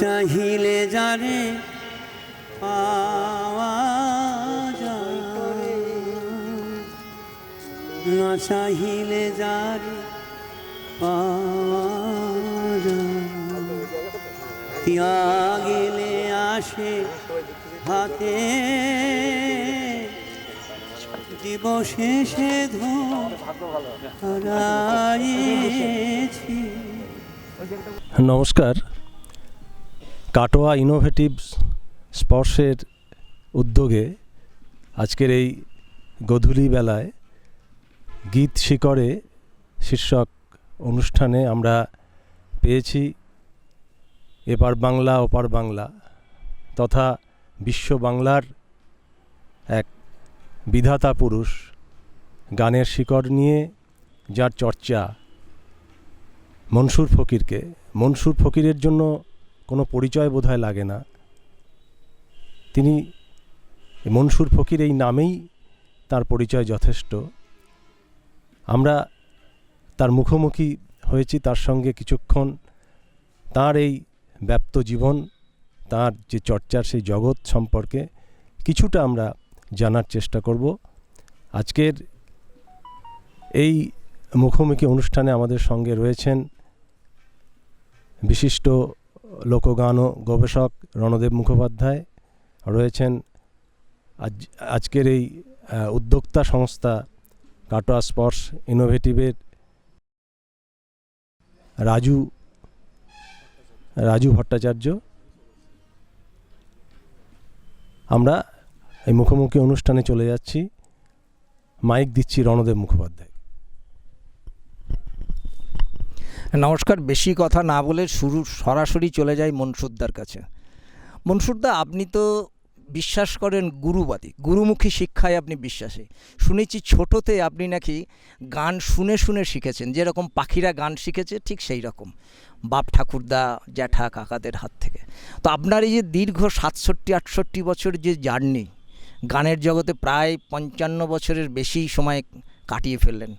চাহিলে যারে পাওয়া না চাহিলে যারে পাওয়া ত্যাগেলে আসে হাতে দিবসে সে নমস্কার। কাটোয়া ইনোভেটিভ স্পর্শের উদ্যোগে আজকের এই গধূলি বেলায় গীত শিকড়ে শীর্ষক অনুষ্ঠানে আমরা পেয়েছি এপার বাংলা, ওপার বাংলা তথা বিশ্ব বাংলার এক বিধাতা পুরুষ গানের শিকড় নিয়ে যার চর্চা মনসুর ফকিরকে। মনসুর ফকিরের জন্য কোনো পরিচয় বোধহয় লাগে না। তিনি মনসুর ফকির এই নামেই তার পরিচয় যথেষ্ট। আমরা তার মুখোমুখি হয়েছি, তার সঙ্গে কিছুক্ষণ তার এই ব্যপ্ত জীবন, তার যে চর্চার সেই জগৎ সম্পর্কে কিছুটা আমরা জানার চেষ্টা করব। আজকের এই মুখোমুখি অনুষ্ঠানে আমাদের সঙ্গে রয়েছেন বিশিষ্ট লোকগান গবেষক রণদেব মুখোপাধ্যায় রয়েছেন। আজ, আজকের এই উদ্যোক্তা সংস্থা কাটোয়া স্পর্শ ইনোভেটিভের রাজু রাজু ভট্টাচার্য। আমরা এই মুখোমুখি অনুষ্ঠানে চলে যাচ্ছি। মাইক দিচ্ছি রণদেব মুখোপাধ্যায়। নমস্কার, বেশি কথা না বলে শুরু, সরাসরি চলে যাই মনসুরদার কাছে। মনসুরদা, আপনি তো বিশ্বাস করেন গুরুবাদী, গুরুমুখী শিক্ষায় আপনি বিশ্বাসী। শুনেছি ছোটোতে আপনি নাকি গান শুনে শুনে শিখেছেন, যেরকম পাখিরা গান শিখেছে ঠিক সেই রকম। বাপ ঠাকুরদা, জ্যাঠা কাকাদের হাত থেকে। তো আপনার এই যে দীর্ঘ সাতষট্টি, আটষট্টি বছর যে জার্নি, গানের জগতে প্রায় পঞ্চান্ন বছরের বেশি সময় কাটিয়ে ফেললেন।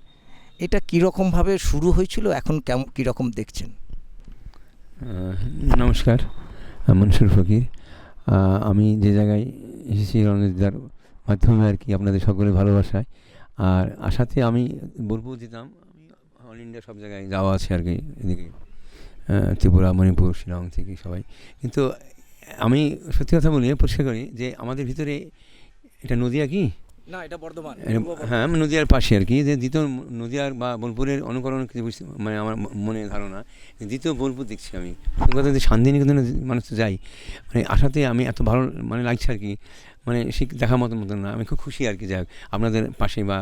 এটা কীরকমভাবে শুরু হয়েছিল, এখন কেমন, কীরকম দেখছেন? নমস্কার মনসুর ফকির। আমি যে জায়গায় এসেছি রণজিদার মাধ্যমে আর কি, আপনাদের সকলে ভালোবাসায়। আর আশাতে আমি বলব যেতাম আমি অল ইন্ডিয়া সব জায়গায় যাওয়া আছে আর কি, এদিকে ত্রিপুরা, মণিপুর, শিলং থেকে সবাই। কিন্তু আমি সত্যি কথা বলি, পরিষ্কার করি যে আমাদের ভিতরে, এটা নদিয়া কি? না এটা বর্ধমান। হ্যাঁ আমি নদিয়ার পাশে আর কি যে দ্বিতীয় নদিয়ার বা বোলপুরের অনুকরণ কিছু মানে আমার মনে ধারণা দ্বিতীয় বোলপুর দেখছি আমি। প্রথম কথা যে শান্তিনিকেতনে মানুষ তো যাই মানে আসাতে আমি এত ভালো মানে লাগছে আর কি মানে সে দেখার মতো মতো না। আমি খুব খুশি আর কি যাই আপনাদের পাশে বা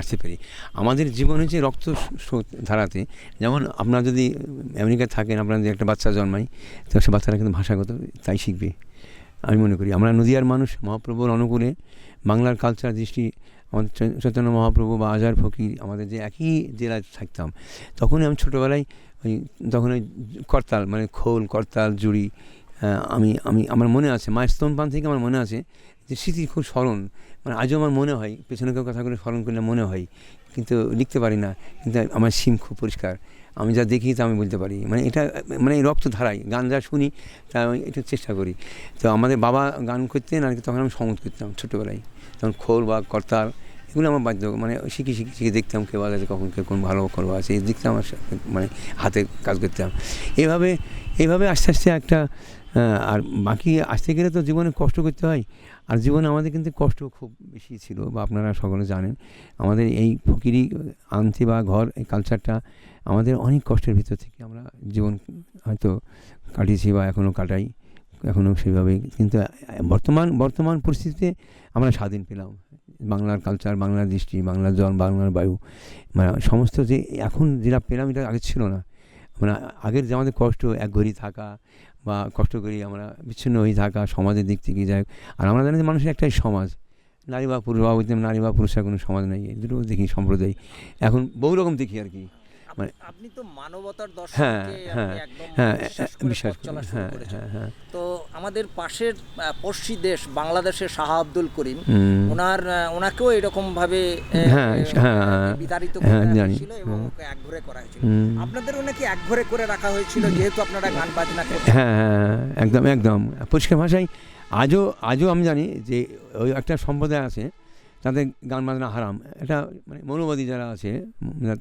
আসতে পারি। আমাদের জীবন হচ্ছে রক্ত স্রোত ধারাতে যেমন আপনারা যদি আমেরিকায় থাকেন আপনারা যদি একটা বাচ্চা জন্মায় তো সে বাচ্চারা কিন্তু ভাষাগত তাই শিখবে। আমি মনে করি আমরা নদিয়ার মানুষ মহাপ্রভুর অনুকূলে বাংলার কালচার দৃষ্টি, আমাদের চৈতন্য মহাপ্রভু বা আজার ফকির, আমাদের যে একই জেলায় থাকতাম, তখনই আমি ছোটোবেলায় ওই, তখন ওই করতাল মানে খোল, করতাল, জুড়ি আমি আমি, আমার মনে আছে, মায়ের স্তনপান থেকে আমার মনে আছে যে স্মৃতি খুব স্মরণ। মানে আজও আমার মনে হয় পেছনেকেও কথা করে স্মরণ করলে মনে হয়, কিন্তু লিখতে পারি না, কিন্তু আমার সিম খুব পরিষ্কার। আমি যা দেখি তা আমি বলতে পারি। মানে এটা মানে রক্ত ধারাই গান যা শুনি, তা আমি একটু চেষ্টা করি। তো আমাদের বাবা গান করতেন আর কি, তখন আমি সঙ্গত করতাম ছোটোবেলায়। তখন খোল বা করতাল এগুলো আমার বাধ্য মানে শিখে শিখে শিখে দেখতাম কে বাজাতে কখন কে কোন ভালো করব আছে এই দেখতাম আমার মানে হাতে কাজ করতাম। এভাবে এইভাবে আস্তে আস্তে একটা আর বাকি আসতে গেলে তো জীবনে কষ্ট করতে হয়। আর জীবনে আমাদের কিন্তু কষ্ট খুব বেশি ছিল বা আপনারা সকলে জানেন। আমাদের এই ফকিরি আনতে বা ঘর, এই কালচারটা আমাদের অনেক কষ্টের ভিতর থেকে আমরা জীবন হয়তো কাটিয়েছি বা এখনও কাটাই। এখনও সেভাবে কিন্তু, বর্তমান বর্তমান পরিস্থিতিতে আমরা স্বাধীন পেলাম। বাংলার কালচার বাংলার দৃষ্টি, বাংলার জল, বাংলার বায়ু মানে সমস্ত যে, এখন যেটা পেলাম এটা আগে ছিল না। মানে আগের যে আমাদের কষ্ট, এক ঘড়ি থাকা বা কষ্ট করি আমরা বিচ্ছিন্ন হয়ে থাকা সমাজের দিক থেকে যাই আর আমরা জানি যে মানুষের একটাই সমাজ। নারী বা পুরুষ বা নারী বা পুরুষের কোনো সমাজ নেই। দুটো দেখি সম্প্রদায়। এখন বহু রকম দেখি আর কি। মানে- আপনি তো মানবতার হ্যাঁ, দর্শনকে হ্যাঁ, একদম হ্যাঁ বিশ্বাস হ্যাঁ হ্যাঁ হ্যাঁ তো আমাদের পাশের পড়শি দেশ বাংলাদেশের শাহ আব্দুল করিম ওনার ওনাকেও এরকম ভাবে হ্যাঁ, হ্যাঁ, বিতাড়িত হ্যাঁ, করে। হয়েছিল এবং ওকে একঘরে করা হয়েছিল। হুম। আপনাদেরও নাকি একঘরে করে রাখা হয়েছিল যেহেতু আপনারা গান বাজনা করতেন হ্যাঁ হ্যাঁ একদম একদম। পরিষ্কার ভাষায় আজও আজও আমি জানি যে ওই একটা সম্প্রদায় আছে তাদের গান বাজনা হারাম। এটা মানে মৌলবাদী যারা আছে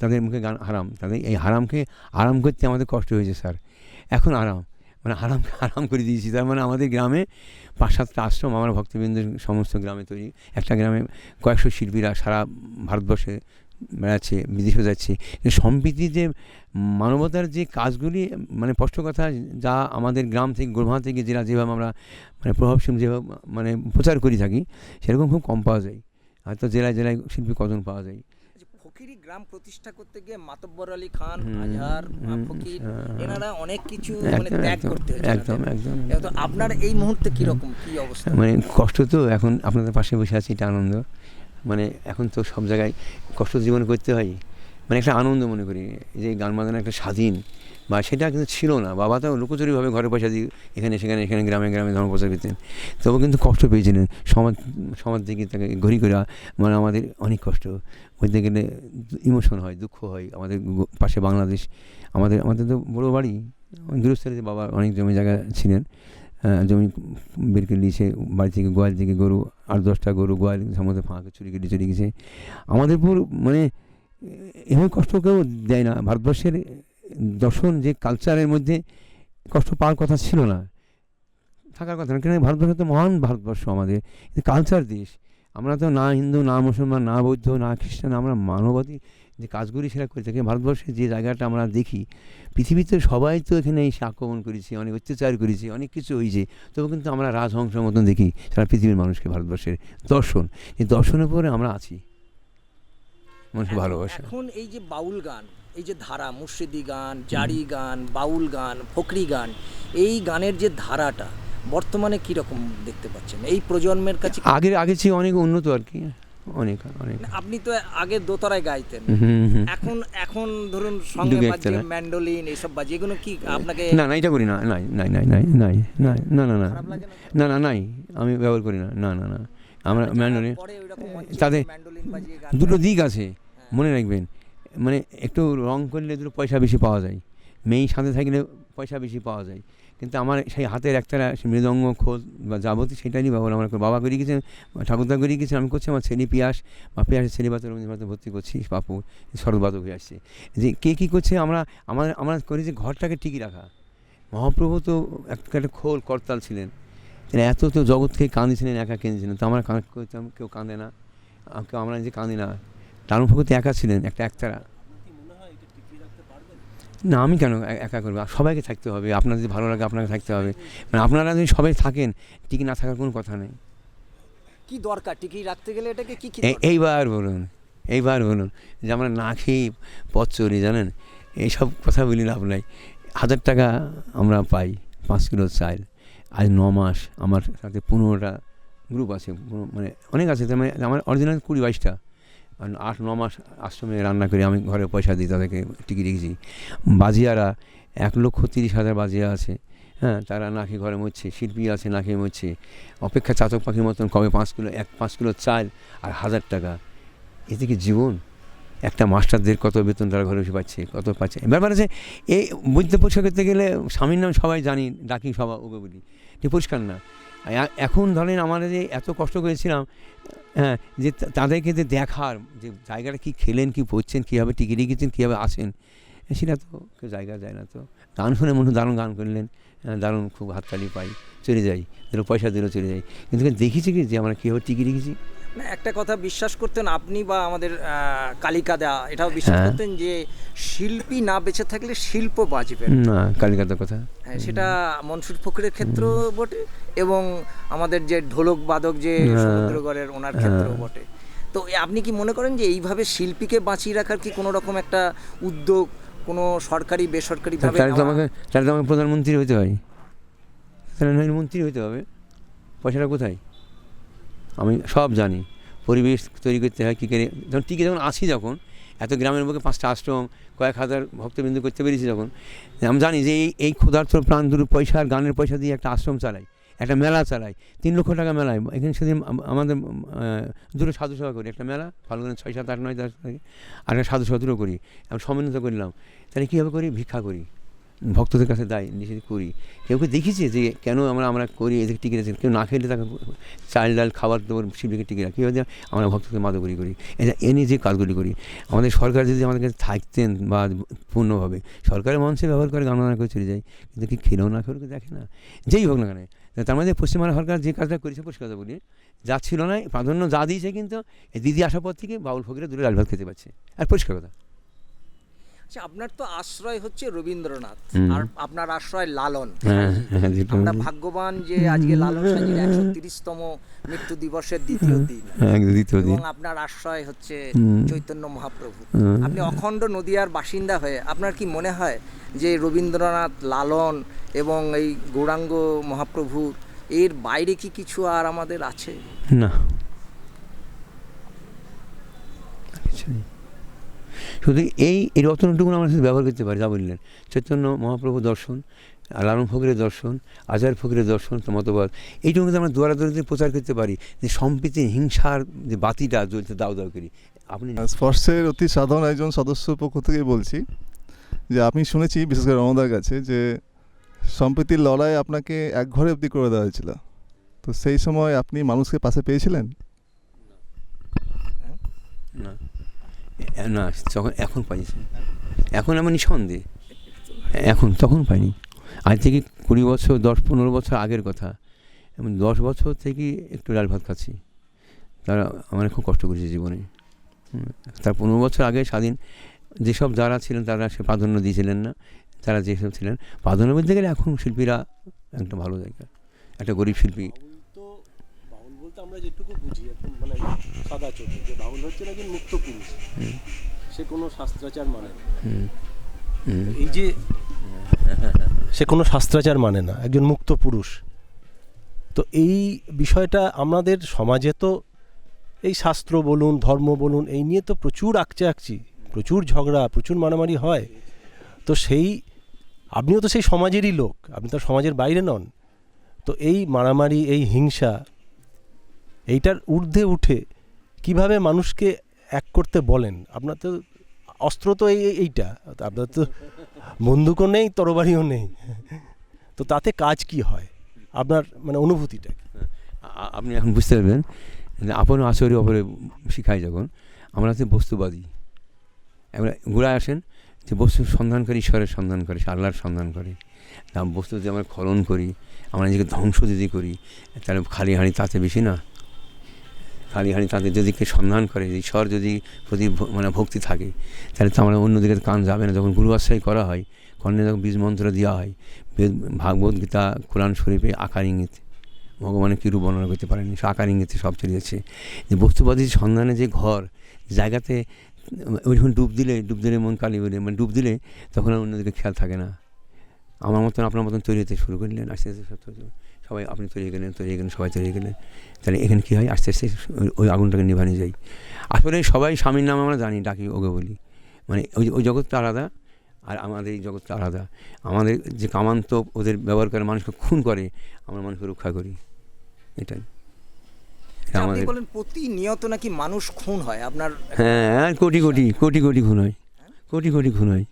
তাদের মুখে গান হারাম। তাদের এই হারামকে আরাম করতে আমাদের কষ্ট হয়েছে, স্যার। এখন আরাম মানে হারামকে আরাম করে দিয়েছি। তার মানে আমাদের গ্রামে পাঁচ সাতটা আশ্রম, আমার ভক্তবৃন্দ সমস্ত গ্রামে তৈরি। একটা গ্রামে কয়েকশো শিল্পীরা সারা ভারতবর্ষে বেড়াচ্ছে বিদেশে যাচ্ছে। সম্প্রীতি যে মানবতার যে কাজগুলি মানে স্পষ্ট কথা, যা আমাদের গ্রাম থেকে গোলমা থেকে জেলা যেভাবে আমরা মানে প্রভাবশীল যেভাবে মানে প্রচার করি থাকি, সেরকম খুব কম পাওয়া যায়। হয়তো জেলায় জেলায় শিল্পী কজন পাওয়া যায়। ফকিরি গ্রাম প্রতিষ্ঠা করতে গিয়ে মাতব্বর আলী খান আজহার ফকির হ্যাঁ। এনারা অনেক কিছু মানে ত্যাগ করতে হয়েছে একদম একদম। তো আপনার এই মুহূর্তে কি রকম? কি অবস্থা? মানে কষ্ট তো এখন আপনাদের পাশে বসে আছি এটা আনন্দ। মানে এখন তো সব জায়গায় কষ্ট জীবন করতে হয়। মানে একটা আনন্দ মনে করি যে গান বাজানো একটা স্বাধীন। বা সেটা কিন্তু ছিল না। বাবা তো লুকোচুরিভাবে ঘরে পয়সা দিয়ে এখানে, সেখানে এখানে গ্রামে গ্রামে ধর্ম প্রচার করতেন। তবু কিন্তু কষ্ট পেয়েছিলেন। সমাজ সমাজ থেকে তাকে ঘড়ি করে মানে আমাদের অনেক কষ্ট। বলতে গেলে ইমোশন হয়, দুঃখ হয় আমাদের পাশে বাংলাদেশ। আমাদের আমাদের তো বড়ো বাড়ি। গৃহস্থলীতে বাবা অনেক জমি জায়গা ছিলেন। জমি বের করে নিয়েছে। বাড়ি থেকে গোয়াল থেকে গরু, আট, দশটা গরু গোয়াল সমস্ত ফাঁকে চুরি কেটে চলে গেছে। আমাদের পুরো মানে এভাবে কষ্ট কেউ দেয় না। ভারতবর্ষের দর্শন যে কালচারের মধ্যে কষ্ট পাওয়ার কথা ছিল না, থাকার কথা না। কেন ভারতবর্ষ তো মহান ভারতবর্ষ আমাদের। কালচার দেশ। আমরা তো না হিন্দু, না মুসলমান, না বৌদ্ধ, না খ্রিস্টান, আমরা মানবাদী যে কাজগুলি সেটা করে থাকি। ভারতবর্ষের যে জায়গাটা আমরা দেখি, পৃথিবীতে সবাই তো এখানে এসে আক্রমণ করেছে, অনেক অত্যাচার করেছে, অনেক কিছু হয়েছে তবু কিন্তু আমরা রাজহংসের মতন দেখি, সারা পৃথিবীর মানুষকে ভারতবর্ষের দর্শন। এই দর্শনের পরে আমরা আছি। মানুষকে ভালোবাসা। এখন এই যে বাউল গান এই যে ধারা মুর্শিদি গান জারি গান বাউল গান ফকরি গান এই গানের যে ধারাটা বর্তমানে কি রকম দেখতে পাচ্ছেন? এই প্রজন্মের কাছে আগের আগে চেয়ে অনেক উন্নত আর কি। অনেক অনেক। আপনি তো আগে দোতারায় গাইতেন। এখন এখন ধরুন সঙ্গে একতারা। ম্যান্ডোলিন এইসব বাজে এগুলো কি আপনাকে না না এটা করি না নাই নাই নাই নাই নাই নাই না না না। না না নাই আমি ব্যবহার করি না না না না। আমরা তাদের- ম্যান্ডোলিন বাজিয়ে দুটো দিক আছে। মনে রাখবেন মানে একটু রং করলে দুটো পয়সা বেশি পাওয়া যায়। মেয়ে সাথে থাকলে পয়সা বেশি পাওয়া যায়। কিন্তু আমার সেই হাতের একটা মৃদঙ্গ খোল বা যাবতীয় সেটাই ব্যবহার আমরা করি। বাবা করে গেছেন ঠাকুরদা করে গেছেন আমি করছি আমার ছেলে পিয়াস, বা পিয়াসের ছেলে বাচ্চা রবীন্দ্রনাথে ভর্তি করছি, বাপু, শরৎবাদক হয়ে আসছে। যে কে কী করছে আমরা আমরা আমরা করি যে ঘরটাকে টিকি রাখা। মহাপ্রভু তো একটা খোল করতাল ছিলেন। তিনি এত তো জগৎকে কাঁদিয়েছিলেন একা কেঁদেছিলেন। তো আমরা কাঁদ- করতাম কেউ কাঁদে না। কেউ, আমরা যে কাঁদি না। দারুণ ভগত একা ছিলেন একটা একতারা। না আমি কেন একা করব? সবাইকে থাকতে হবে আপনার যদি ভালো লাগে আপনাকে থাকতে হবে। মানে আপনারা যদি সবাই থাকেন টিকে না থাকার কোনো কথা নেই। কি দরকার? টিকি রাখতে গেলে এটাকে কি? এইবার বলুন এইবার বলুন যে আমরা না খেয়ে পথ চলি জানেন? এইসব কথা বলি লাভ নাই। হাজার টাকা আমরা পাই পাঁচ কিলো চাল। আজ ন মাস আমার সাথে পনেরোটা গ্রুপ আছে মানে অনেক আছে তার মানে আমার অরিজিনাল কুড়ি বাইশটা। আট, ন মাস আশ্রমে রান্না করে আমি ঘরে পয়সা দিই, তাদেরকে টিকিট রেখেছি বাজিয়ারা এক লক্ষ তিরিশ হাজার বাজিয়া আছে হ্যাঁ তারা না খেয়ে ঘরে মরছে, শিল্পী আছে, না খেয়ে মরছে। অপেক্ষা চাতক পাখির মতন কবে পাঁচ কিলো, এক, পাঁচ কিলো চাল আর হাজার টাকা। এতে কি জীবন, একটা মাস্টারদের কত বেতন তারা ঘরে বসে পাচ্ছে, কত পাচ্ছে। ব্যাপার আছে এই বুঝতে পরিষ্কার করতে গেলে স্বামীর নাম সবাই জানি, ডাকি সবাই ওকে বলি। পরিষ্কার না। এখন ধরেন আমাদের যে এত কষ্ট করেছিলাম হ্যাঁ যে তাদেরকে যে দেখার, যে জায়গাটা কী খেলেন, কী পড়ছেন, কীভাবে টিকিট রেখেছেন কীভাবে আসেন সেটা তো কেউ জায়গা যায় না তো। গান শুনে মনে দারুণ গান করলেন দারুণ খুব হাততালি পাই, চলে যাই, ধরো পয়সা দিলেও চলে যাই। কিন্তু দেখেছি কি যে আমরা কীভাবে টিকিট রেখেছি না, একটা কথা বিশ্বাস করতেন আপনি বা আমাদের আহ, কালিকা দা এটাও বিশ্বাস হ্যাঁ। করতেন যে শিল্পী না বেঁচে থাকলে শিল্প বাঁচবে না। কালিকাতার কথা হ্যাঁ, সেটা মনসুর ফকরের ক্ষেত্রেও বটে এবং আমাদের যে ঢোলক বাদক যে হ্যাঁ। সমুদ্রগড়ের ওনার ক্ষেত্রেও হ্যাঁ। বটে তো আপনি কি মনে করেন যে এইভাবে শিল্পীকে বাঁচিয়ে রাখার কি কোনো রকম একটা উদ্যোগ কোনো সরকারি বেসরকারি ভাবে আমাকে তাহলে আমাকে প্রধানমন্ত্রী হতে হয় তাহলে মন্ত্রী হতে হবে পয়সাটা কোথায় আমি সব জানি। পরিবেশ তৈরি করতে হয়, কী করে যখন টিকে যখন আসি যখন, এত গ্রামের মুখে পাঁচটা আশ্রম, কয়েক হাজার ভক্তবৃন্দ করতে পেরেছি যখন, আমি জানি যে এই এই ক্ষুধার্থ প্রাণ দুটো পয়সা আর গানের পয়সা দিয়ে একটা আশ্রম চালাই, একটা মেলা চালাই, তিন লক্ষ টাকা মেলায়। এখানে সেদিন আমাদের দুটো সাধু সভা করি, একটা মেলা, ফাল্গুনের ছয়, সাত, আট, নয়, দশ আর একটা সাধু সভা দুটো করি। আমি সম্মিলিত করলাম। তাহলে কীভাবে করি? ভিক্ষা করি। ভক্তদের কাছে দায়, নিষেধ করি। কেউ কেউ দেখেছে যে কেন আমরা আমরা করি এদিকে টিকে রেখেছি? কেউ না খেলে তাকে চাল ডাল খাবার দেবো শিবিকে টিকে রাখি। কীভাবে আমরা ভক্তদের মাদকরি করি। এ নিয়ে যে কাজগুলি করি। আমাদের সরকার যদি আমাদের কাছে থাকতেন বা পূর্ণভাবে, সরকারের মঞ্চে ব্যবহার করে গান বাজনা করে চলে যায়। কিন্তু কি খেলেও না, খেলেও দেখে না। যেই হোক না কেন, তার মধ্যে পশ্চিমবঙ্গ সরকার যে কাজটা করেছে পরিষ্কার কথা বলি। যা ছিল না, প্রাধান্য যা দিয়েছে কিন্তু দিদি আসার পর থেকে বাউল ফকিরে দূরে ডাল ভাত খেতে পাচ্ছে আর পরিষ্কার কথা। আচ্ছা আপনার তো আশ্রয় হচ্ছে রবীন্দ্রনাথ আর আপনার আশ্রয় লালন। হ্যাঁ হ্যাঁ আমরা ভাগ্যবান যে আজকে লালন সাঁজির একশো তিরিশতম মৃত্যু দিবসের দ্বিতীয় দিন। হ্যাঁ, দ্বিতীয় দিন। এবং আপনার আশ্রয় হচ্ছে চৈতন্য মহাপ্রভু। আপনি অখণ্ড নদিয়ার বাসিন্দা হয়ে আপনার কি মনে হয় যে রবীন্দ্রনাথ লালন এবং এই গৌরাঙ্গ মহাপ্রভুর এর বাইরে কি কিছু আর আমাদের আছে? না। কিছু নেই। শুধু এই এই রত্নটুকু আমরা শুধু ব্যবহার করতে পারি যা বললেন চৈতন্য মহাপ্রভু দর্শন আর লালন ফকিরের দর্শন আজার ফকিরের দর্শন তো মতবাদ এইটুকু কিন্তু আমরা দুয়ারা দুয়ারিতে প্রচার করতে পারি যে সম্প্রীতি হিংসার যে বাতিটা জ্বলছে দাও দাও করি আপনি স্পর্শের অতি সাধারণ একজন সদস্য পক্ষ থেকে বলছি যে আমি শুনেছি বিশেষ করে রমদার কাছে যে সম্প্রীতির লড়াই আপনাকে এক ঘরে অবধি করে দেওয়া হয়েছিল। তো সেই সময় আপনি মানুষকে পাশে পেয়েছিলেন? না। না তখন এখন পাইছি এখন আমি নিঃসন্দেহ। এখন, তখন পাইনি। আজ থেকে কুড়ি বছর, দশ, পনেরো বছর আগের কথা। এবং দশ বছর থেকে একটু ডাল ভাত খাচ্ছি। তারা আমার খুব কষ্ট করেছে জীবনে। তার পনেরো বছর আগে স্বাধীন, যেসব যারা ছিলেন, তারা সে প্রাধান্য দিয়েছিলেন না। তারা যেসব ছিলেন, প্রাধান্য বলতে গেলে এখন শিল্পীরা একটা ভালো জায়গা। একটা গরিব শিল্পী বাউল তো বাউল বলতে আমরা যেটুকু বুঝি এখন মানে সাদা চোখে, যে বাউল হচ্ছে একজন মুক্ত পুরুষ সে কোনো শাস্ত্রাচার মানে না। এই যে সে কোনো শাস্ত্রাচার মানে না, একজন মুক্ত পুরুষ তো এই বিষয়টা আমাদের সমাজে তো এই শাস্ত্র বলুন, ধর্ম বলুন, এই নিয়ে তো প্রচুর আকচে আকচি প্রচুর ঝগড়া, প্রচুর মারামারি হয়। তো সেই, আপনিও তো সেই সমাজেরই লোক, আপনি তো সমাজের বাইরে নন। তো এই মারামারি, এই হিংসা এইটার ঊর্ধ্বে উঠে কীভাবে মানুষকে এক করতে বলেন? আপনার তো অস্ত্র তো এই, এই- এইটা। আপনার তো বন্দুকও নেই, তরবারিও নেই। তো তাতে কাজ কি হয়? আপনার মানে অনুভূতিটা আপনি এখন বুঝতে পারবেন আপন আচরি অপরে শিখাই যখন, আমরা হচ্ছে বস্তুবাদী। এবার ঘুরায় আসেন যে বস্তু সন্ধান করে, ঈশ্বরের সন্ধান করে, আল্লাহর সন্ধান করে। বস্তু যদি আমরা খনন করি, আমরা নিজেকে ধ্বংস যদি করি, তাহলে খালি হাঁড়ি তাতে বেশি না। খালি হাঁড়ি তাতে যদি কে সন্ধান করে ঈশ্বর যদি প্রতি মানে ভক্তি থাকে, তাহলে তো আমরা অন্যদিকে কান যাবে না। যখন গুরু আশ্রয় করা হয়, কর্ণে যখন বীজ মন্ত্র দেওয়া হয়, বেদ, ভাগবত গীতা, কোরআন শরীফে আকার ইঙ্গিত, ভগবানের কী রূপ বর্ণনা করতে পারেনি, সে আকার ইঙ্গিতে সব চলে যাচ্ছে। যে বস্তুবাদীর সন্ধানে যে ঘর, জায়গাতে ওইরকম ডুব দিলে ডুব দিলে মন কালি বলে মানে ডুব দিলে তখন আর অন্যদিকে খেয়াল থাকে না। আমার মতন আপনার মতন তৈরি হতে শুরু করলেন আস্তে আস্তে সব তৈরি- সবাই আপনি তৈরি হয়ে গেলেন তৈরি হয়ে গেলেন সবাই তৈরি হয়ে গেলেন। তাহলে এখানে কী হয়? আস্তে আস্তে ওই- আগুনটাকে নিভানো যায়। আসলে সবাই স্বামীর নাম আমরা জানি ডাকি ওকে বলি। মানে ওই ওই জগৎটা আলাদা আর আমাদের এই জগৎটা আলাদা। আমাদের যে কামান্ত ওদের ব্যবহার করে মানুষকে খুন করে আমরা মানুষকে রক্ষা করি। এটাই। আমাদের বলেন প্রতিনিয়ত নাকি মানুষ খুন হয়? আপনার হ্যাঁ কোটি কোটি কোটি কোটি খুন হয়? কোটি কোটি খুন হয়।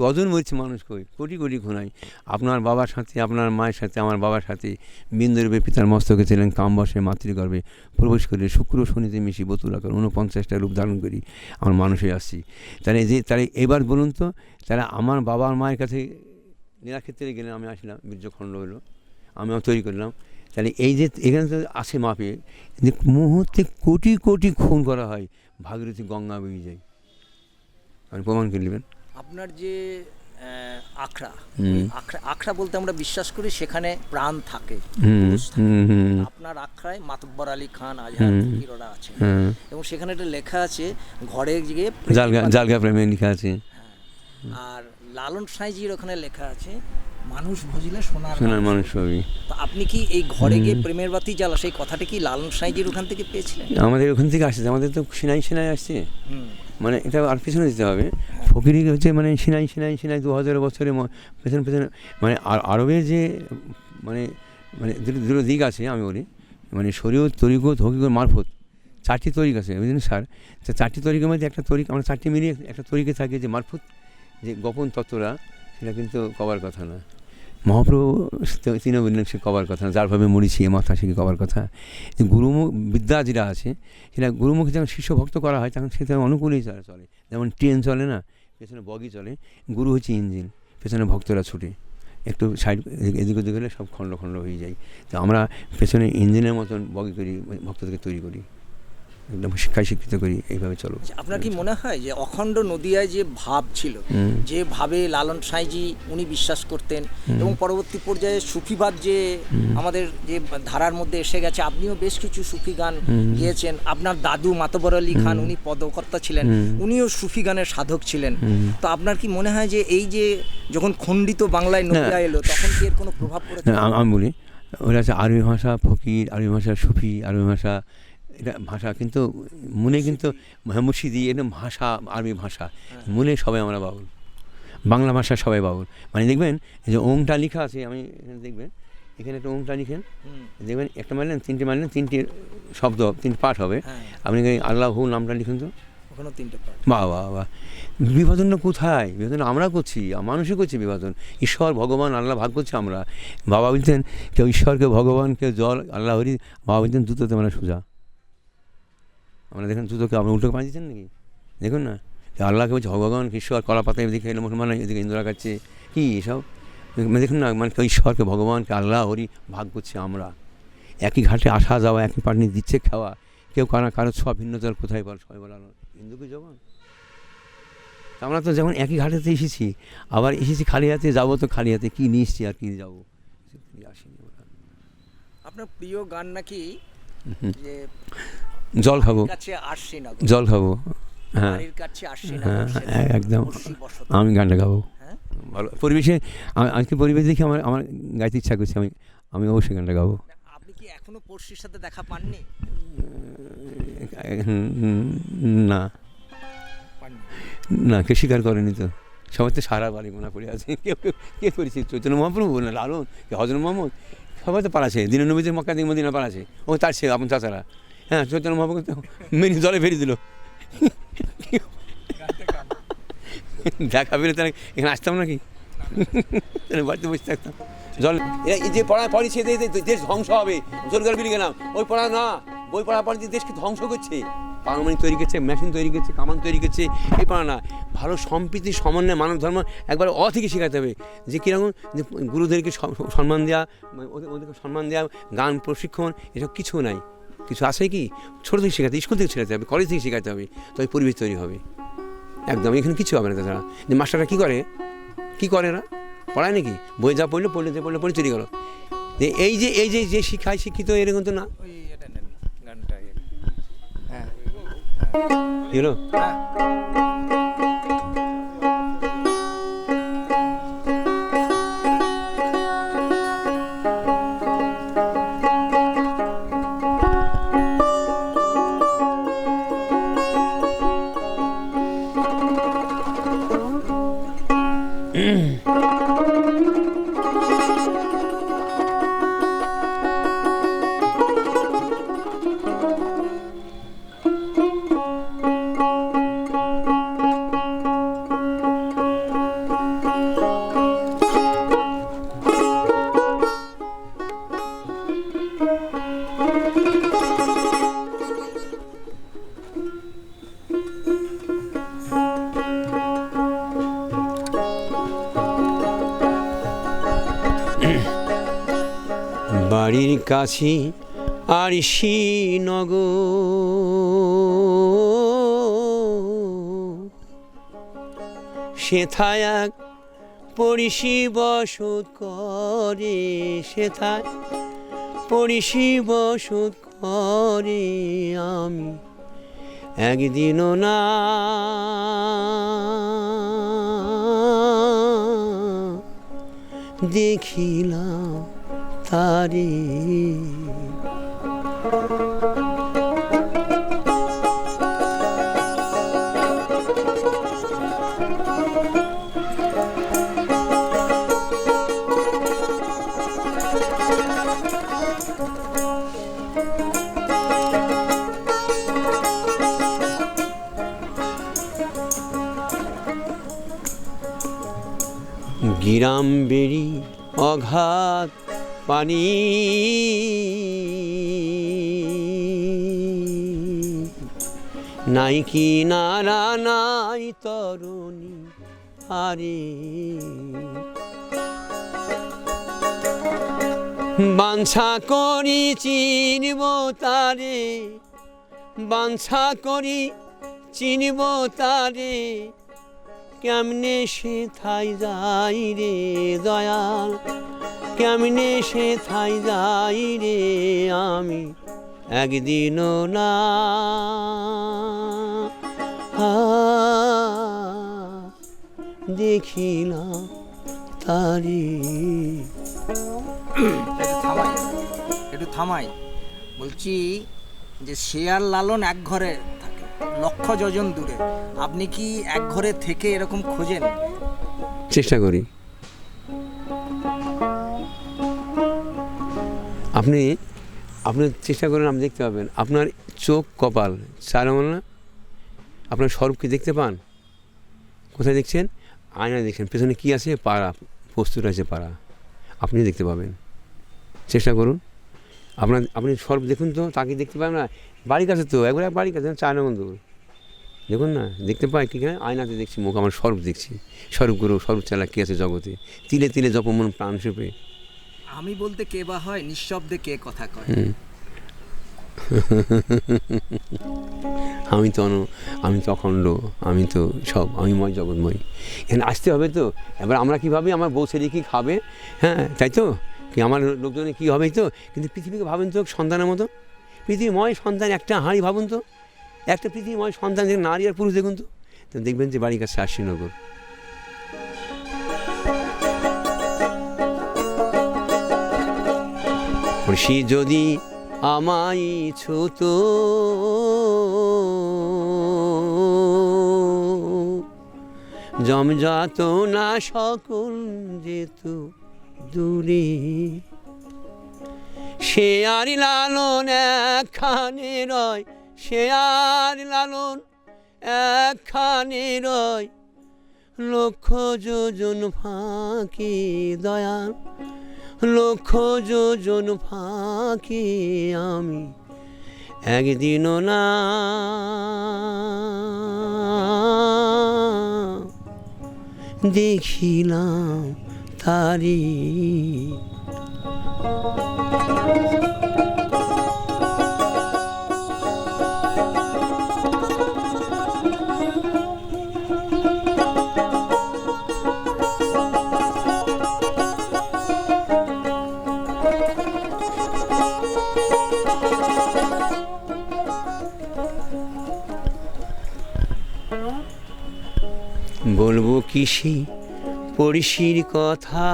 কজন মরছে মানুষ কই? কোটি কোটি খুন হয় আপনার বাবার সাথে, আপনার মায়ের সাথে, আমার বাবার সাথে বিন্দুরূপে পিতার মস্তকে ছিলেন কামবসে মাতৃগর্ভে। প্রবেশ করে শুক্র শনিতে মিশি বতুল আকার উনপঞ্চাশটা রূপ ধারণ করি, আমার মানুষে আসছি। তাহলে যে, তাহলে এবার বলুন তো, তাহলে আমার বাবার মায়ের কাছে নীলাক্ষেত্রে গেলে আমি আসলাম, বীর্যখণ্ড হলো, আমি তৈরি করলাম। তাহলে এই যে, এখানে তো আসে মাপে, যে মুহূর্তে কোটি কোটি খুন করা হয়, ভাগীরথী গঙ্গা বেরিয়ে যায়। আপনি প্রমাণ করে নেবেন। আপনার যে আখড়া আখড়া আখড়া বলতে আমরা বিশ্বাস করি সেখানে প্রাণ থাকে আপনার আখড়ায় মাতব্বর আলী খান আজহার হুম। ফকিররা আছে হ্যাঁ এবং সেখানে একটা লেখা আছে ঘরে গিয়ে জালগা প্রেমে লেখা আছে। আর লালন সাঁইজির ওখানে লেখা আছে মানুষ বুঝলে সোনার সোনার মানুষ। তো আপনি কি এই ঘরে গিয়ে প্রেমের বাতি জ্বালা সেই কথাটা কি লালন সাঁইজির ওখান থেকে পেয়েছিলেন? আমাদের ওখান থেকে আসছে আমাদের তো সিনাই সিনাই আসছে। হুম। মানে এটা আর পেছনে দিতে হবে। ফকিরি হচ্ছে মানে সিনাই সিনাই সিনাই দু হাজার বছরে পেছনে পেছনে মানে আর আরবের যে মানে মানে দুটো দুটো দিক আছে আমি বলি। মানে শরীয়ত তরিকত হকিকত মারফত। চারটি তরিক আছে, বুঝলেন স্যার? তো চারটি তরিকের মধ্যে একটা তরিক আমরা চারটি মিলিয়ে একটা তরিকে থাকে যে মারফত, যে গোপন তত্ত্বরা, সেটা কিন্তু কবার কথা না। মহাপ্রভু তো তিনি বললেন, সে কবার কথা না যারভাবে মরিছি, এ মাথা শিখে কবার কথা? গুরুমুখ, বিদ্যা যেটা আছে, সেটা গুরুমুখে যখন শিষ্য ভক্ত করা হয় তখন সেটা অনুকূলেই চলে চলে। যেমন ট্রেন চলে না, পেছনে বগি চলে, গুরু হচ্ছে ইঞ্জিন, পেছনে ভক্তরা ছুটে। একটু সাইড, এদিক ওদিক হলে সব খণ্ড খণ্ড হয়ে যায়। তো আমরা পেছনে ইঞ্জিনের মতন বগি করি, ভক্তদেরকে তৈরি করি। একদম শিক্ষায় শিক্ষিত করি এইভাবে চলো। আপনার কি মনে হয় যে অখণ্ড নদিয়ায় যে ভাব ছিল যে ভাবে লালন সাঁইজি উনি বিশ্বাস করতেন এবং পরবর্তী পর্যায়ে সুফিবাদ যে আমাদের যে ধারার মধ্যে এসে গেছে আপনিও বেশ কিছু সুফি গান গিয়েছেন। আপনার দাদু মাতবর আলী খান উনি পদকর্তা ছিলেন উনিও সুফি গানের সাধক ছিলেন। তো আপনার কি মনে হয় যে এই যে যখন খণ্ডিত বাংলায় নদিয়া এলো তখন কি এর কোনো প্রভাব পড়েছে? আমি বলি ওরা হচ্ছে আরবি ভাষা ফকির আরবি ভাষা সুফি আরবি ভাষা এটা ভাষা কিন্তু মনে কিন্তু মুর্শিদি এটা ভাষা আরবি ভাষা। মনে সবাই আমরা বাউল। বাংলা ভাষা সবাই বাউল। মানে দেখবেন যে ওংটা লেখা আছে আমি এখানে দেখবেন এখানে একটা ওংটা লিখেন দেখবেন একটা মারলেন তিনটে মারলেন তিনটে শব্দ তিনটে পাঠ হবে। হ্যাঁ। আপনি আল্লাহ নামটা লিখুন তো? ওখানেও তিনটে পার্ট বাহ বাহ বাহ। বিভাজনটা কোথায়? বিভাজন আমরা করছি মানুষই করছি বিভাজন। ঈশ্বর ভগবান আল্লাহ ভাগ করছি আমরা। বাবা বলতেন কেউ ঈশ্বরকে ভগবান কেউ জল আল্লাহ হরি বাবা বলতেন জুতোতে মানে সোজা। আমরা দেখুন জুতোকে আপনি উল্টো পাঁচ দিচ্ছেন নাকি? দেখুন না। আল্লাহকে বলছে ভগবান ঈশ্বর কলা পাতা এদিকে এলো মুসলমান এদিকে ইন্দুরা খাচ্ছে কী এসব? দেখুন না মানে ঈশ্বরকে ভগবানকে আল্লাহ হরি ভাগ করছি আমরা। একই ঘাটে আসা যাওয়া একই পাটনি দিচ্ছে খাওয়া। কেউ কারও কারও সব ভিন্নতার কোথায় বল সবাই বলানো হিন্দুকে তা আমরা তো যেমন একই ঘাটেতে এসেছি আবার এসেছি খালি হাতে যাব তো খালি হাতে কী নিয়ে এসছি আর কি যাব? আসিনি। আপনার প্রিয় গান নাকি যে জল খাব। জল খাব। হ্যাঁ। হ্যাঁ, হ্যাঁ, একদম। আমি গানটা গাবো। হ্যাঁ? ভালো। পরিবেশে আজকে পরিবেশ দেখে আমার আমার গাইতে ইচ্ছা করছে আমি আমি অবশ্যই গানটা গাবো। আপনি কি এখনও পড়শির সাথে দেখা পাননি? না। না কেউ স্বীকার করেনি তো। সবাই তো সারা বাড়ি গোনা পড়ে আছে। কেউ কেউ কে করেছে চৈতন্য মহাপ্রভু না লালন? কে হজর মোহাম্মদ? সবাই তো পালাছে। দিনের নবীদের মক্কা দিন মদিনা পালাছে। ও তার সে আপন চাচারা। হ্যাঁ চৈতন্য মহাপ্রভু মেনি জলে ফেলে দিল। দেখা পেলে তাহলে এখানে আসতাম নাকি? বাড়িতে বসে থাকতাম। জল এই যে পড়া পড়ি সে দেশ ধ্বংস হবে, জোর করে বেরিয়ে গেলাম। ওই পড়া না, বই পড়া পড়ে দেশকে ধ্বংস করছে? পারমাণিক তৈরি করছে, মেশিন তৈরি করছে, কামান তৈরি করছে, এই পড়া না। ভালো সম্প্রীতি, সমন্বয়, মানব ধর্ম একবার অ থেকে শেখাতে হবে। যে কীরকম, যে গুরুদেরকে সম্মান দেওয়া ওদের ওদেরকে সম্মান দেওয়া গান, প্রশিক্ষণ, এসব কিছু নাই। কিছু আছে কি ছোটো থেকে শেখাতে স্কুল থেকে শেখাতে হবে কলেজ থেকে শেখাতে হবে তবে পরিবেশ তৈরি হবে একদম এখানে কিছু হবে না তাছাড়া যে মাস্টাররা কী করে কী করে না পড়ায় নাকি বই যা পড়ল পড়লে যে পড়লে পড়ে চলে গেলো যে এই যে এই যে যে শিক্ষায় শিক্ষিত এরকম তো না হ্যাঁ কাছে আর নগর সেথায় এক পড়িশি বসত করে, সেথায় পড়িশি বসত করে আমি একদিনও না। দেখিলাম তারি। গিরাম বেড়ি অঘাত পানি। নাই কি নারা নাই তরুণী, আরে। বাঞ্ছা করি চিনব তারে, বাঞ্ছা করি চিনব তারে। কেমনে সে থাই যাই রে দয়াল? কেমনে সে থাই যাই রে আমি একদিনও না? আ, দেখিলাম তারি। থামাই একটু থামাই। বলছি যে শেয়ার লালন এক ঘরে লক্ষ যোজন দূরে। আপনি কি এক ঘরে থেকে এরকম খোঁজেন? চেষ্টা করি। আপনি আপনি চেষ্টা করেন, আপনি দেখতে পাবেন। আপনার চোখ কপাল, চার আঙুল না? আপনার স্বরূপকে দেখতে পান? কোথায় দেখছেন? আয়না দেখছেন। পেছনে কি আছে? পাড়া প্রস্তুত আছে পাড়া। আপনি দেখতে পাবেন। চেষ্টা করুন। আপনার, আপনি স্বরূপ দেখুন তো, তাকে দেখতে পাবেন না? বাড়ির কাছে তো একবার বাড়ির কাছে চার আঙুল দূর দেখুন না দেখতে পাই কি না আয়নাতে দেখছি মুখ আমার স্বরূপ দেখছি। স্বরূপ গুরু স্বরূপ চালা কে আছে জগতে? তিলে তিলে জপমন প্রাণ সুপে। আমি বলতে কে বা হয় নিঃশব্দে কে কথা কয়। আমি তো অন আমি তো অখণ্ড আমি তো সব আমি ময় জগৎময়। এখানে আসতে হবে তো? এবার আমরা কীভাবে আমার বউ ছেলে কি খাবে? হ্যাঁ তাই তো? কি আমার লোকজনে কী হবে তো? কিন্তু পৃথিবীকে ভাবেন তো সন্তানের মতো? পৃথিবীময় সন্তান একটা হাঁড়ি, ভাবুন তো। একটা পৃথিবীময় সন্তান যে নারী আর পুরুষ, দেখুন তো। তো দেখবেন যে বাড়ির কাছে আশ্বিনগর। খুশি যদি আমায় ছুত জমজাত না সকল যেত দূরে। সে আর লালন একখানে রয়, সে আর লালন একখানে রয়। লক্ষ যোজন ফাঁকি দয়াল, লক্ষ যোজন ফাঁকি আমি একদিনও না। দেখিলাম তারি বলব কি সেই পড়শির কথা?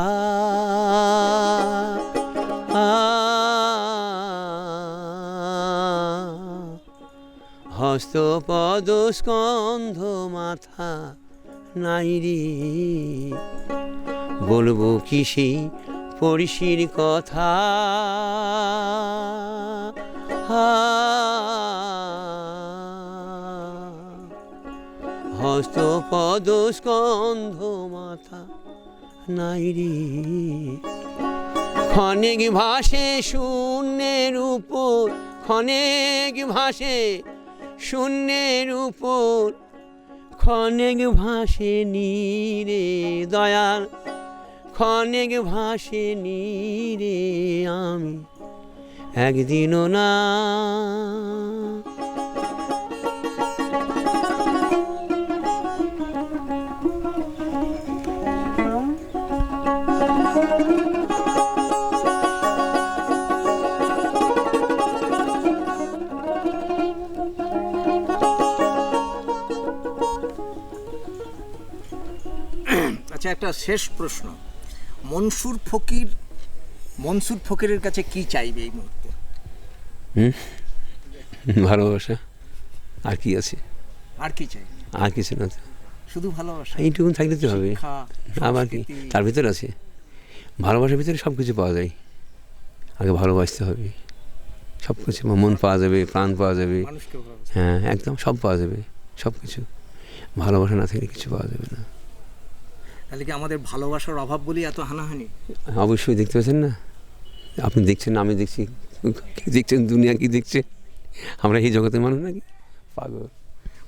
হস্তপদ স্কন্ধ মাথা নাই রে। বলব কি সেই পড়শির কথা? হস্তপদ স্কন্ধ মাথা নাই রে। ক্ষণিক ভাসে শূন্যের উপর, ক্ষণিক ভাসে শূন্যের উপর ক্ষণেক ভাসে নীরে দয়াল ক্ষণেক ভাসে নীরে আমি। একদিনও না আচ্ছা একটা শেষ প্রশ্ন। মনসুর ফকির মনসুর ফকিরের কাছে কি চাইবে এই মুহূর্তে? ভালোবাসা? আর কি আছে? আর কি চাই আর কিছু না শুধু ভালোবাসা? এইটুকুন থাকলে তো হবে। আবার কি? তার ভিতর আছে। ভালোবাসার ভিতরে সব কিছু পাওয়া যায়। আগে ভালোবাসতে হবে। সব কিছু মন পাওয়া যাবে প্রাণ পাওয়া যাবে। হ্যাঁ একদম সব পাওয়া যাবে। সব কিছু ভালোবাসা না থাকলে কিছু পাওয়া যাবে না। তাহলে কি আমাদের ভালোবাসার অভাব বলি এত হানাহানি? অবশ্যই দেখতে পাচ্ছেন না। আপনি দেখছেন না আমি দেখছি। কি দেখছেন দুনিয়া কি দেখছে? আমরা এই জগতের মানুষ নাকি? পাগল।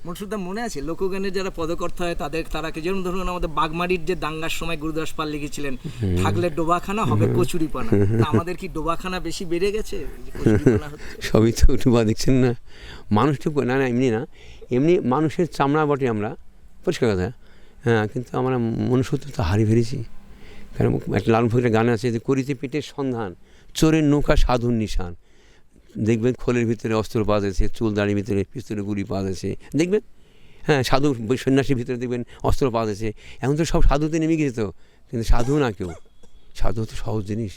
মনসুরদা মনে আছে লোকগানের যারা পদকর্তা হয় তাদের তারা কি যেমন ধরুন আমাদের বাগমারির যে দাঙ্গার সময় গুরুদাস পাল লিখেছিলেন থাকলে ডোবাখানা হবে কচুরিপানা। আমাদের কি ডোবাখানা বেশি বেড়ে গেছে? সবই তো ডোবা দেখছেন না? মানুষ মানুষটুকু না না এমনি না। এমনি মানুষের চামড়া বটে আমরা। পরিষ্কার কথা। হ্যাঁ কিন্তু আমরা মনুষ্যত্ব তো হারিয়ে ফেলেছি। কারণ একটা লালন ফকিরের গান আছে যে, করিতে পেটের সন্ধান, চোরের নৌকা সাধুর নিশান। দেখবেন খোলের ভিতরে অস্ত্র পাওয়া যাচ্ছে চুল দাড়ির ভিতরে পিস্তলের গুলি পাওয়া যাচ্ছে দেখবেন? হ্যাঁ সাধু সন্ন্যাসীর ভিতরে দেখবেন অস্ত্র পাওয়া যাচ্ছে এখন তো সব সাধুতে নেমে গেছে তো। কিন্তু সাধু না কেউ। সাধু তো সহজ জিনিস।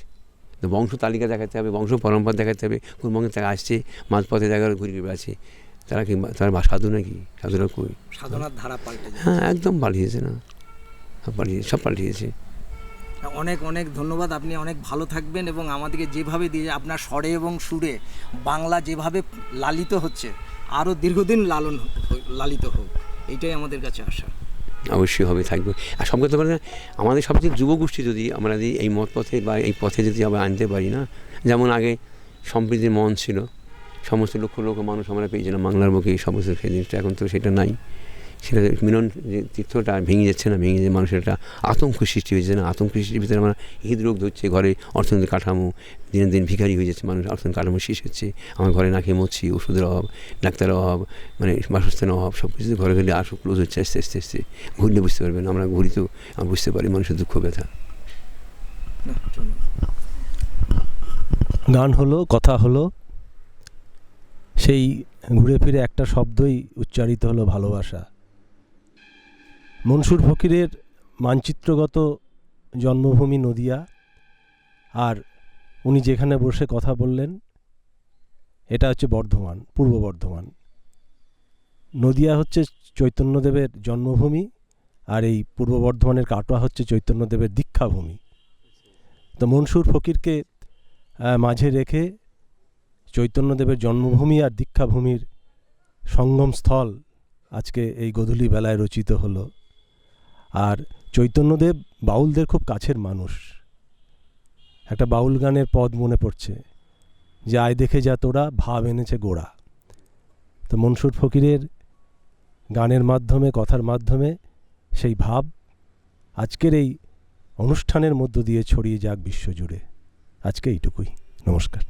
বংশ তালিকা দেখাতে হবে, বংশ পরম্পরা দেখাতে হবে। কোন বংশ থেকে আসছে, মাঝপথে ঘুরে ঘুরে আছে তারা কি তারা বা সাধু নাকি? সাধুরা কই? সাধনার ধারা পাল্টে হ্যাঁ একদম পাল্টিয়েছে না। সব পাল্টিয়েছে সব পাল্টিয়েছে। অনেক অনেক ধন্যবাদ। আপনি অনেক ভালো থাকবেন এবং আমাদেরকে যেভাবে দিয়ে আপনার স্বরে এবং সুরে বাংলা যেভাবে লালিত হচ্ছে আরও দীর্ঘদিন লালন লালিত হোক এইটাই আমাদের কাছে আশা। অবশ্যই হবে থাকবে। আর সব কথা বলে আমাদের সবচেয়ে যুবগোষ্ঠী যদি আমরা যদি এই মত পথে বা এই পথে যদি আমরা আনতে পারি না যেমন আগে সম্প্রীতির মন ছিল সমস্ত লক্ষ লক্ষ মানুষ আমরা পেয়েছিলাম বাংলার মুখে সমস্ত সেই জিনিসটা। এখন তো সেটা নাই। সেটা মিলন যে তীর্থটা ভেঙে যাচ্ছে না, ভেঙে যে মানুষের একটা আতঙ্ক সৃষ্টি হয়েছে না, আতঙ্ক সৃষ্টির ভিতরে আমরা হৃদরোগ ধরছে, ঘরে অর্থনৈতিক কাঠামো দিনের দিন ভিখারি হয়ে যাচ্ছে, মানুষ অর্থনৈতিক কাঠামো শেষ হচ্ছে। আমার ঘরে না মরছি, ওষুধের অভাব, ডাক্তারের অভাব মানে বাসস্থানের অভাব সব কিছু ঘরে ঘরে আসো ক্লোজ হচ্ছে, আস্তে আস্তে আস্তে। ঘুরলে বুঝতে পারবেন আমরা ঘুরি তো, আমরা বুঝতে পারি মানুষের দুঃখ, ব্যথা। গান হলো, কথা হলো সেই ঘুরে ফিরে একটা শব্দই উচ্চারিত হলো ভালোবাসা। মনসুর ফকিরের মানচিত্রগত জন্মভূমি নদিয়া আর উনি যেখানে বসে কথা বললেন, এটা হচ্ছে বর্ধমান, পূর্ব বর্ধমান। নদিয়া হচ্ছে চৈতন্যদেবের জন্মভূমি আর এই পূর্ব বর্ধমানের কাটোয়া হচ্ছে চৈতন্যদেবের দীক্ষাভূমি। তো মনসুর ফকিরকে মাঝে রেখে চৈতন্যদেবের জন্মভূমি আর দীক্ষাভূমির সঙ্গমস্থল আজকে এই গধূলি বেলায় রচিত হলো। আর চৈতন্যদেব বাউলদের খুব কাছের মানুষ। একটা বাউল গানের পদ মনে পড়ছে, যে আয় দেখে যা তোরা, ভাব এনেছে গোড়া। তো মনসুর ফকিরের গানের মাধ্যমে, কথার মাধ্যমে সেই ভাব আজকের এই অনুষ্ঠানের মধ্য দিয়ে ছড়িয়ে যাক বিশ্বজুড়ে। আজকে এইটুকুই। নমস্কার।